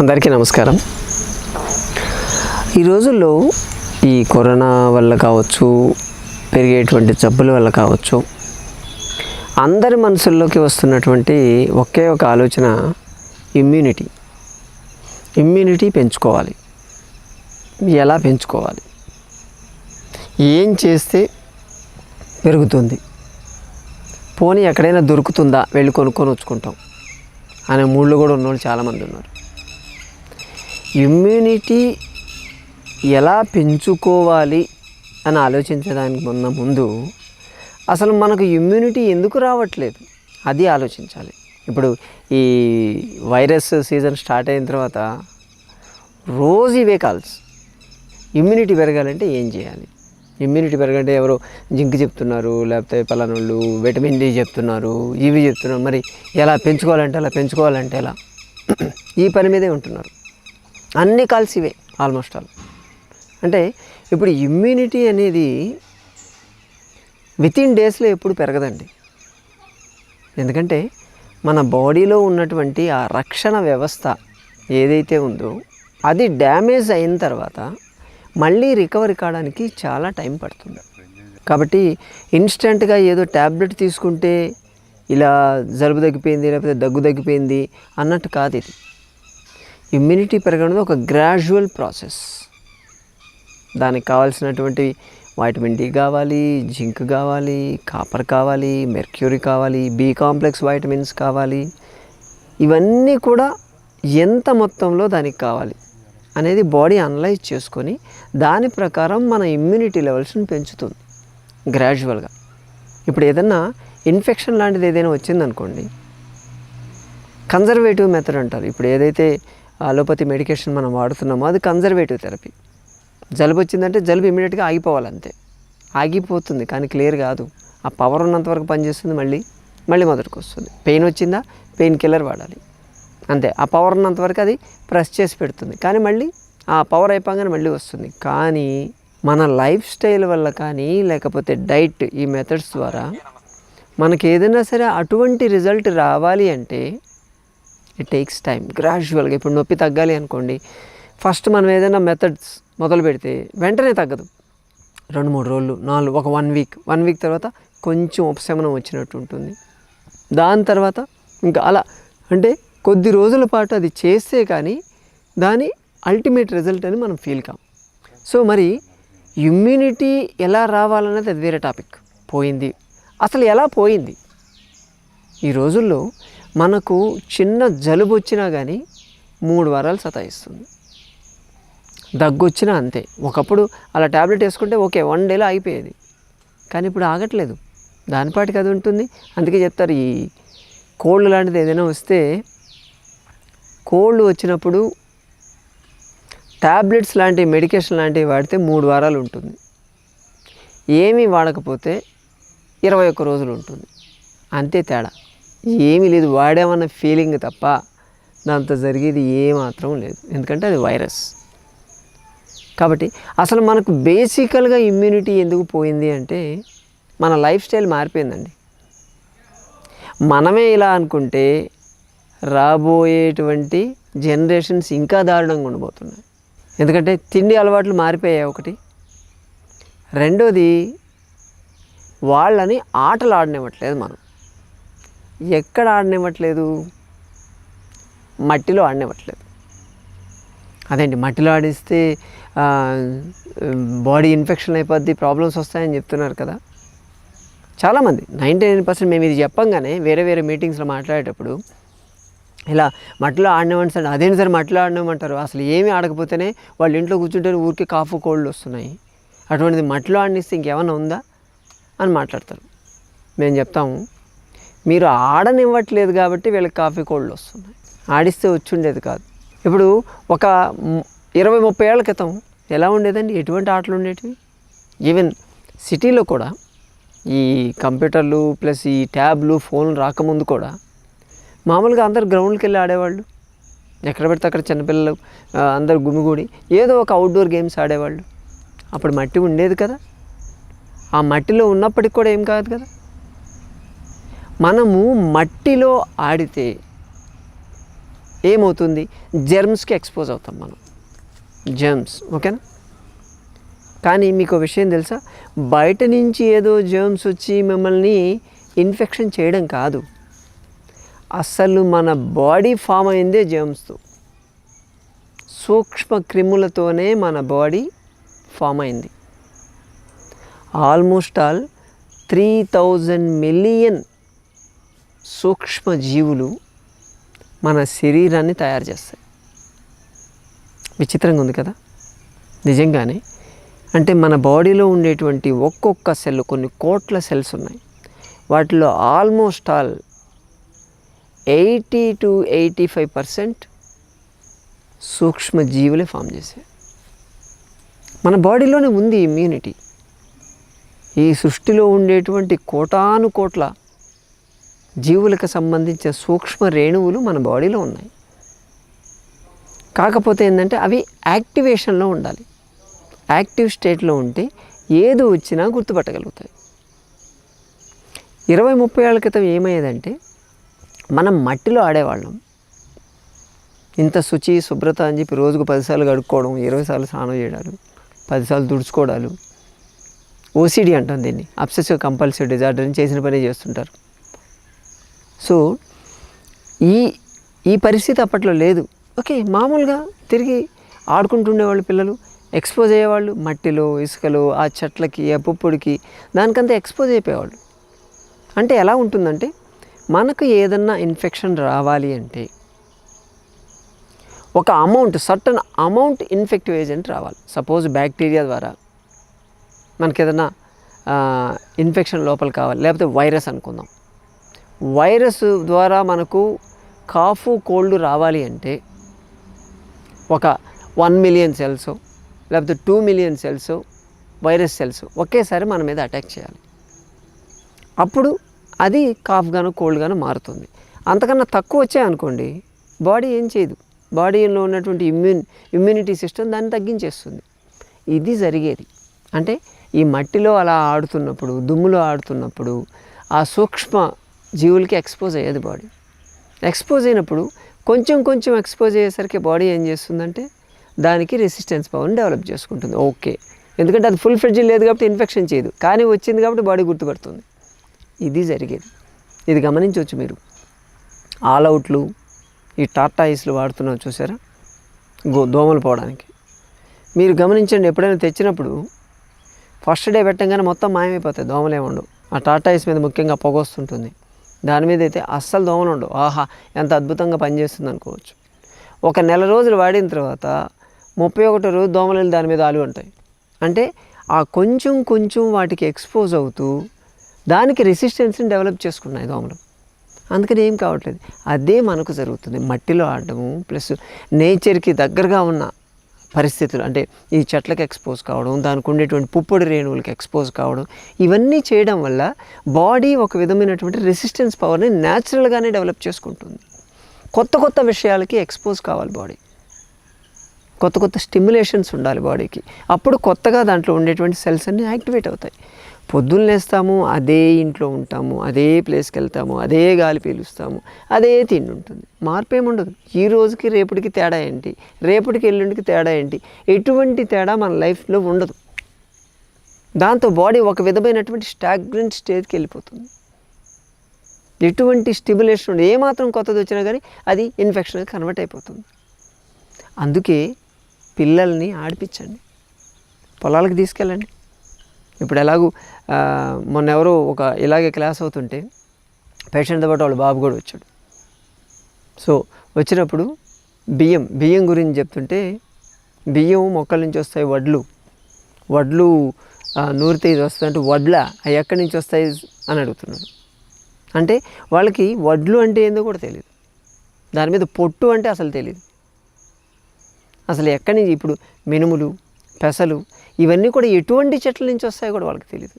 అందరికీ నమస్కారం. ఈ రోజుల్లో ఈ కరోనా వల్ల కావచ్చు పెరిగేటువంటి జబ్బుల వల్ల కావచ్చు అందరి మనసుల్లోకి వస్తున్నటువంటి ఒకే ఒక ఆలోచన ఇమ్యూనిటీ ఇమ్యూనిటీ పెంచుకోవాలి. ఎలా పెంచుకోవాలి? ఏం చేస్తే పెరుగుతుంది? పోనీ ఎక్కడైనా దొరుకుతుందా? వెళ్ళి కొనుక్కొని వచ్చుకుంటాం. అనే మూళ్ళు కూడా ఉన్నవాళ్ళు చాలామంది ఉన్నారు. ఇమ్యూనిటీ ఎలా పెంచుకోవాలి అని ఆలోచించడానికి ఉన్న ముందు అసలు మనకు ఇమ్యూనిటీ ఎందుకు రావట్లేదు? అది ఆలోచించాలి. ఇప్పుడు ఈ వైరస్ సీజన్ స్టార్ట్ అయిన తర్వాత రోజు ఇవే కాల్స్. ఇమ్యూనిటీ పెరగాలంటే ఏం చేయాలి? ఇమ్యూనిటీ పెరగాలంటే ఎవరో జింక్ చెప్తున్నారు లేకపోతే పలానోళ్ళు విటమిన్ డి చెప్తున్నారు ఇవి చెప్తున్నారు. మరి ఎలా పెంచుకోవాలంటే అలా పెంచుకోవాలంటే ఎలా? ఈ పని మీదే ఉంటున్నారు. అన్ని కాల్స్ ఇవే ఆల్మోస్ట్ ఆల్ అంటే ఇప్పుడు ఇమ్యూనిటీ అనేది విత్ ఇన్ డేస్లో ఎప్పుడు పెరగదండి. ఎందుకంటే మన బాడీలో ఉన్నటువంటి ఆ రక్షణ వ్యవస్థ ఏదైతే ఉందో అది డ్యామేజ్ అయిన తర్వాత మళ్ళీ రికవరీ కావడానికి చాలా టైం పడుతుంది. కాబట్టి ఇన్స్టెంట్గా ఏదో ట్యాబ్లెట్ తీసుకుంటే ఇలా జలుబు తగ్గిపోయింది లేకపోతే దగ్గు తగ్గిపోయింది అన్నట్టు కాదు ఇది. ఇమ్యూనిటీ పెరగడం ఒక గ్రాడ్యువల్ ప్రాసెస్ దానికి కావాల్సినటువంటి వైటమిన్ డి కావాలి జింక్ కావాలి కాపర్ కావాలి మెర్క్యూరీ కావాలి బి కాంప్లెక్స్ వైటమిన్స్ కావాలి. ఇవన్నీ కూడా ఎంత మొత్తంలో దానికి కావాలి అనేది బాడీ అనలైజ్ చేసుకొని దాని ప్రకారం మన ఇమ్యూనిటీ లెవెల్స్ని పెంచుతుంది గ్రాడ్యువల్గా ఇప్పుడు ఏదన్నా ఇన్ఫెక్షన్ లాంటిది ఏదైనా వచ్చిందనుకోండి కన్జర్వేటివ్ మెథడ్ అంటారు. ఇప్పుడు ఏదైతే అలోపతి మెడికేషన్ మనం వాడుతున్నామో. అది కన్జర్వేటివ్ థెరపీ జలుబు వచ్చిందంటే జలుబు ఇమీడియట్గా ఆగిపోవాలి అంతే ఆగిపోతుంది కానీ క్లియర్ కాదు. ఆ పవర్ ఉన్నంత వరకు పనిచేస్తుంది మళ్ళీ మళ్ళీ మొదటికి వస్తుంది పెయిన్ వచ్చిందా? పెయిన్ కిల్లర్ వాడాలి. అంతే. ఆ పవర్ ఉన్నంత వరకు అది ప్రెస్ చేసి పెడుతుంది. కానీ మళ్ళీ ఆ పవర్ అయిపోగానే మళ్ళీ వస్తుంది. కానీ మన లైఫ్ స్టైల్ వల్ల కానీ లేకపోతే డైట్ ఈ మెథడ్స్ ద్వారా మనకి ఏదైనా సరే అటువంటి రిజల్ట్ రావాలి అంటే ఇట్ టేక్స్ టైం గ్రాడ్యువల్గా ఇప్పుడు నొప్పి తగ్గాలి అనుకోండి ఫస్ట్ మనం ఏదైనా మెథడ్స్ మొదలు పెడితే వెంటనే తగ్గదు. రెండు మూడు రోజులు నాలుగు ఒక వన్ వీక్ వన్ వీక్ తర్వాత కొంచెం ఉపశమనం వచ్చినట్టు ఉంటుంది. దాని తర్వాత ఇంకా అలా అంటే కొద్ది రోజుల పాటు అది చేస్తే కానీ దాని అల్టిమేట్ రిజల్ట్ అని మనం ఫీల్ కాం. సో మరి ఇమ్యూనిటీ ఎలా రావాలనేది అది వేరే టాపిక్ పోయింది. అసలు ఎలా పోయింది? ఈ రోజుల్లో మనకు చిన్న జలుబు వచ్చినా కానీ మూడు వారాలు సతాయిస్తుంది. దగ్గు వచ్చినా అంతే. ఒకప్పుడు అలా ట్యాబ్లెట్ వేసుకుంటే ఓకే వన్ డేలో అయిపోయేది. కానీ ఇప్పుడు ఆగట్లేదు. దానిపాటికి అది ఉంటుంది. అందుకే చెప్తారు ఈ కోళ్ళు లాంటిది ఏదైనా వస్తే కోళ్ళు వచ్చినప్పుడు ట్యాబ్లెట్స్ లాంటి మెడికేషన్ లాంటివి వాడితే మూడు వారాలు ఉంటుంది. ఏమీ వాడకపోతే ఇరవై ఒక్క రోజులు ఉంటుంది. అంతే తేడా. ఏమీ లేదు వాడామన్న ఫీలింగ్ తప్ప దాంతో జరిగేది ఏమాత్రం లేదు. ఎందుకంటే అది వైరస్ కాబట్టి అసలు మనకు బేసికల్గా ఇమ్యూనిటీ ఎందుకు పోయింది అంటే మన లైఫ్ స్టైల్ మారిపోయిందండి. మనమే ఇలా అనుకుంటే రాబోయేటువంటి జనరేషన్స్ ఇంకా దారుణంగా ఉండబోతున్నాయి. ఎందుకంటే తిండి అలవాట్లు మారిపోయాయి ఒకటి. రెండోది వాళ్ళని ఆటలు ఆడనివ్వట్లేదు మనం. ఎక్కడ ఆడనివ్వట్లేదు? మట్టిలో ఆడనివ్వట్లేదు. అదేంటి మట్టిలో ఆడిస్తే బాడీ ఇన్ఫెక్షన్ అయిపోద్ది ప్రాబ్లమ్స్ వస్తాయని చెప్తున్నారు కదా. చాలామంది నైంటీ నైన్ పర్సెంట్ మేము ఇది చెప్పంగానే వేరే వేరే మీటింగ్స్లో మాట్లాడేటప్పుడు ఇలా మట్టిలో ఆడినామని సార్ అదేంటి సార్ మట్టిలో ఆడినామంటారు అసలు ఏమీ ఆడకపోతేనే వాళ్ళు ఇంట్లో కూర్చుంటే ఊరికే కాఫ్ కోల్డ్ వస్తున్నాయి. అటువంటిది మట్టిలో ఆడినిస్తే ఇంకేమైనా ఉందా? అని మాట్లాడతారు. మేము చెప్తాము మీరు ఆడనివ్వట్లేదు కాబట్టి వీళ్ళకి కాఫీ కోళ్ళు వస్తున్నాయి. ఆడిస్తే వచ్చిండేది కాదు. ఇప్పుడు ఒక ఇరవై ముప్పై ఏళ్ళ క్రితం ఎలా ఉండేదండి? ఎటువంటి ఆటలు ఉండేటివి? ఈవెన్ సిటీలో కూడా ఈ కంప్యూటర్లు ప్లస్ ఈ ట్యాబ్లు ఫోన్లు రాకముందు కూడా మామూలుగా అందరు గ్రౌండ్కి వెళ్ళి ఆడేవాళ్ళు. ఎక్కడ పెడితే అక్కడ చిన్నపిల్లలు అందరు గుమిగూడి ఏదో ఒక అవుట్డోర్ గేమ్స్ ఆడేవాళ్ళు. అప్పుడు మట్టి ఉండేది కదా. ఆ మట్టిలో ఉన్నప్పటికి కూడా ఏం కాదు కదా. మనము మట్టిలో ఆడితే ఏమవుతుంది? జెర్మ్స్కి ఎక్స్పోజ్ అవుతాం మనం. జెర్మ్స్ ఓకేనా? కానీ మీకు విషయం తెలుసా? బయట నుంచి ఏదో జెర్మ్స్ వచ్చి మిమ్మల్ని ఇన్ఫెక్షన్ చేయడం కాదు. అసలు మన బాడీ ఫామ్ అయిందే జెర్మ్స్తో సూక్ష్మ క్రిములతోనే మన బాడీ ఫామ్ అయింది. Almost all three thousand million సూక్ష్మ జీవులు మన శరీరాన్ని తయారు చేస్తాయి. విచిత్రంగా ఉంది కదా? నిజంగానే. అంటే మన బాడీలో ఉండేటువంటి ఒక్కొక్క సెల్ కొన్ని కోట్ల సెల్స్ ఉన్నాయి. వాటిలో almost all eighty two eighty five percent సూక్ష్మ జీవులే ఫామ్ చేశాయి. మన బాడీలోనే ఉంది ఇమ్యూనిటీ. ఈ సృష్టిలో ఉండేటువంటి కోటాను కోట్ల జీవులకు సంబంధించిన సూక్ష్మ రేణువులు మన బాడీలో ఉన్నాయి. కాకపోతే ఏంటంటే అవి యాక్టివేషన్లో ఉండాలి. యాక్టివ్ స్టేట్లో ఉంటే ఏది వచ్చినా గుర్తుపట్టగలుగుతాయి. ఇరవై ముప్పై ఏళ్ళ క్రితం ఏమయ్యేదంటే మనం మట్టిలో ఆడేవాళ్ళం. ఇంత శుచి శుభ్రత అని చెప్పి రోజుకు పదిసార్లు కడుక్కోవడం ఇరవై సార్లు స్నానం చేయడాలు పదిసార్లు తుడుచుకోవడాలు. ఓసిడి అంటాం దీన్ని. అబ్సెసివ్ కంపల్సివ్ డిజార్డర్ అని చేసిన పని చేస్తుంటారు. సో ఈ ఈ పరిస్థితి అప్పట్లో లేదు. ఓకే మామూలుగా తిరిగి ఆడుకుంటుండేవాళ్ళు పిల్లలు ఎక్స్పోజ్ అయ్యేవాళ్ళు మట్టిలో ఇసుకలో ఆ చెట్లకి ఆ పుప్పుడికి దానికంతా ఎక్స్పోజ్ అయిపోయేవాళ్ళు. అంటే ఎలా ఉంటుందంటే మనకు ఏదన్నా ఇన్ఫెక్షన్ రావాలి అంటే ఒక amount certain amount infective agent రావాలి. సపోజ్ బ్యాక్టీరియా ద్వారా మనకి ఏదైనా ఇన్ఫెక్షన్ లోపల కావాలి లేకపోతే వైరస్ అనుకుందాం. వైరస్ ద్వారా మనకు కాఫు కోల్డ్ రావాలి అంటే ఒక వన్ మిలియన్ సెల్స్ లేకపోతే two million cells virus cells ఒకేసారి మన మీద అటాక్ చేయాలి. అప్పుడు అది కాఫ్ గాను కోల్డ్ గాను మారుతుంది. అంతకన్నా తక్కువ వచ్చాయనుకోండి బాడీ ఏం చేయదు. బాడీలో ఉన్నటువంటి ఇమ్యూన్ ఇమ్యూనిటీ సిస్టమ్ దాన్ని తగ్గించేస్తుంది. ఇది జరిగేది. అంటే ఈ మట్టిలో అలా ఆడుతున్నప్పుడు దుమ్ములో ఆడుతున్నప్పుడు ఆ సూక్ష్మ జీవులకి ఎక్స్పోజ్ అయ్యేది బాడీ ఎక్స్పోజ్ అయినప్పుడు కొంచెం కొంచెం ఎక్స్పోజ్ అయ్యేసరికి బాడీ ఏం చేస్తుందంటే దానికి రెసిస్టెన్స్ పవర్ని డెవలప్ చేసుకుంటుంది. ఓకే ఎందుకంటే అది ఫుల్ ఫ్రిడ్జ్ లేదు కాబట్టి ఇన్ఫెక్షన్ చేయదు. కానీ వచ్చింది కాబట్టి బాడీ గుర్తుపడుతుంది. ఇది జరిగేది. ఇది గమనించవచ్చు మీరు. ఆల్ అవుట్లు ఈ ఐస్లు వాడుతున్నావు చూసారా? గో దోమలు పోవడానికి. మీరు గమనించండి ఎప్పుడైనా తెచ్చినప్పుడు ఫస్ట్ డే పెట్టంగానే మొత్తం మాయమైపోతాయి. దోమలే ఉండవు. ఆ టాటా ఐస్ మీద ముఖ్యంగా పొగ వస్తుంటుంది. దాని మీద అయితే అస్సలు దోమలు ఉండవు. ఆహా ఎంత అద్భుతంగా పనిచేస్తుంది అనుకోవచ్చు. ఒక నెల రోజులు వాడిన తర్వాత ముప్పై ఒకటో రోజు దోమలు దాని మీద ఆలు ఉంటాయి. అంటే ఆ కొంచెం కొంచెం వాటికి ఎక్స్పోజ్ అవుతూ దానికి రెసిస్టెన్స్ని డెవలప్ చేసుకున్నాయి దోమలు. అందుకని ఏం కావట్లేదు. అదే మనకు జరుగుతుంది. మట్టిలో ఆడటము ప్లస్ నేచర్కి దగ్గరగా ఉన్న పరిస్థితులు. అంటే ఈ చెట్లకు ఎక్స్పోజ్ కావడం దానికి ఉండేటువంటి పుప్పొడి రేణువులకు ఎక్స్పోజ్ కావడం ఇవన్నీ చేయడం వల్ల బాడీ ఒక విధమైనటువంటి రెసిస్టెన్స్ పవర్ని న్యాచురల్గానే డెవలప్ చేసుకుంటుంది. కొత్త కొత్త విషయాలకి ఎక్స్పోజ్ కావాలి బాడీ కొత్త కొత్త స్టిమ్యులేషన్స్ ఉండాలి బాడీకి అప్పుడు కొత్తగా దాంట్లో ఉండేటువంటి సెల్స్ అన్నీ యాక్టివేట్ అవుతాయి. పొద్దున్న లేస్తాము అదే ఇంట్లో ఉంటాము అదే ప్లేస్కి వెళ్తాము అదే గాలి పీలుస్తాము అదే తిండి ఉంటుంది. మార్పు ఏముండదు ఈ రోజుకి రేపటికి తేడా ఏంటి? రేపటికి ఎల్లుండికి తేడా ఏంటి? ఎటువంటి తేడా మన లైఫ్లో ఉండదు. దాంతో బాడీ ఒక విధమైనటువంటి స్టాగ్నెంట్ స్టేజ్కి వెళ్ళిపోతుంది. ఎటువంటి స్టిమ్యులేషన్ ఉండదు ఏమాత్రం కొత్తది వచ్చినా కానీ అది ఇన్ఫెక్షన్గా కన్వర్ట్ అయిపోతుంది. అందుకే పిల్లల్ని ఆడిపించండి. పొలాలకు తీసుకెళ్ళండి. ఇప్పుడు ఎలాగూ మొన్న ఎవరో ఒక ఇలాగే క్లాస్ అవుతుంటే పేషెంట్తో పాటు వాళ్ళ బాబు కూడా వచ్చాడు. సో వచ్చినప్పుడు బియ్యం బియ్యం గురించి చెప్తుంటే బియ్యం మొక్కల నుంచి వస్తాయి వడ్లు. వడ్లు నూరితే ఇది వస్తుందంటే వడ్ల అవి ఎక్కడి నుంచి వస్తాయి అని అడుగుతున్నాడు. అంటే వాళ్ళకి వడ్లు అంటే ఏందో కూడా తెలియదు దాని మీద పొట్టు అంటే అసలు తెలియదు అసలు ఎక్కడి నుంచి ఇప్పుడు మినుములు పెసలు ఇవన్నీ కూడా ఎటువంటి చెట్ల నుంచి వస్తాయో కూడా వాళ్ళకి తెలియదు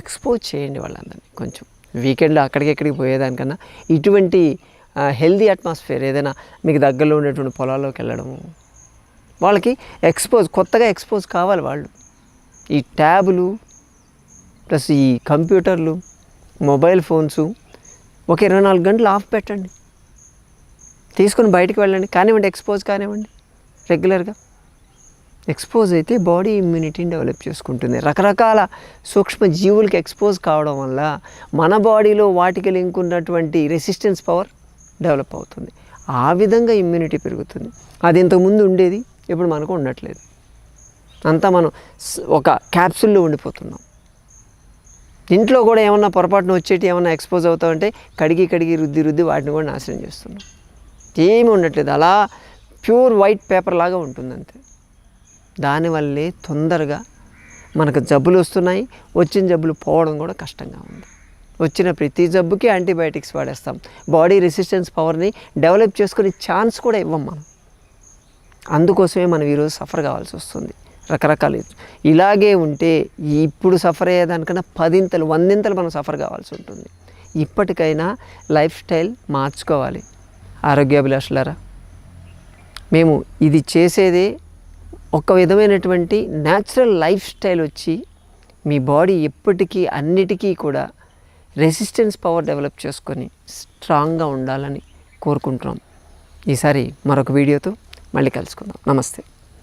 ఎక్స్పోజ్ చేయండి వాళ్ళందరినీ కొంచెం. వీకెండ్లో అక్కడికి ఎక్కడికి పోయేదానికన్నా ఇటువంటి హెల్దీ అట్మాస్ఫియర్ ఏదైనా మీకు దగ్గరలో ఉండేటువంటి పొలాల్లోకి వెళ్ళడము వాళ్ళకి ఎక్స్పోజ్ కొత్తగా ఎక్స్పోజ్ కావాలి వాళ్ళు. ఈ ట్యాబులు ప్లస్ ఈ కంప్యూటర్లు మొబైల్ ఫోన్స్ ఒక ఇరవై నాలుగు గంటలు ఆఫ్ పెట్టండి. తీసుకొని బయటికి వెళ్ళండి కానివ్వండి ఎక్స్పోజ్ కానివ్వండి రెగ్యులర్గా ఎక్స్పోజ్ అయితే బాడీ ఇమ్యూనిటీని డెవలప్ చేసుకుంటుంది. రకరకాల సూక్ష్మ జీవులకి ఎక్స్పోజ్ కావడం వల్ల మన బాడీలో వాటికి లింక్ ఉన్నటువంటి రెసిస్టెన్స్ పవర్ డెవలప్ అవుతుంది. ఆ విధంగా ఇమ్యూనిటీ పెరుగుతుంది. అది ఇంతకుముందు ఉండేది ఇప్పుడు మనకు ఉండట్లేదు. అంతా మనం ఒక క్యాప్సుల్లో ఉండిపోతున్నాం. ఇంట్లో కూడా ఏమన్నా పొరపాటున వచ్చేటి ఏమన్నా ఎక్స్పోజ్ అవుతామంటే కడిగి కడిగి రుద్ది రుద్ది వాటిని కూడా నాశనం చేస్తున్నాం. ఏమీ ఉండట్లేదు. అలా ప్యూర్ వైట్ పేపర్ లాగా ఉంటుంది అంతే దానివల్లే తొందరగా మనకు జబ్బులు వస్తున్నాయి. వచ్చిన జబ్బులు పోవడం కూడా కష్టంగా ఉంది. వచ్చిన ప్రతి జబ్బుకి యాంటీబయాటిక్స్ వాడేస్తాం. బాడీ రెసిస్టెన్స్ పవర్ని డెవలప్ చేసుకునే ఛాన్స్ కూడా ఇవ్వం మనం. అందుకోసమే మనం ఈరోజు సఫర్ కావాల్సి వస్తుంది. రకరకాల ఇలాగే ఉంటే ఇప్పుడు సఫర్ అయ్యేదానికన్నా పదింతలు వందింతలు మనం సఫర్ కావాల్సి ఉంటుంది. ఇప్పటికైనా లైఫ్ స్టైల్ మార్చుకోవాలి. ఆరోగ్యాభిలాషులారా మేము ఇది చేసేదే ఒక విధమైనటువంటి న్యాచురల్ లైఫ్ స్టైల్ వచ్చి మీ బాడీ ఎప్పటికీ అన్నిటికీ కూడా రెసిస్టెన్స్ పవర్ డెవలప్ చేసుకొని స్ట్రాంగ్గా ఉండాలని కోరుకుంటున్నాం. ఈసారి మరొక వీడియోతో మళ్ళీ కలుసుకుందాం. నమస్తే.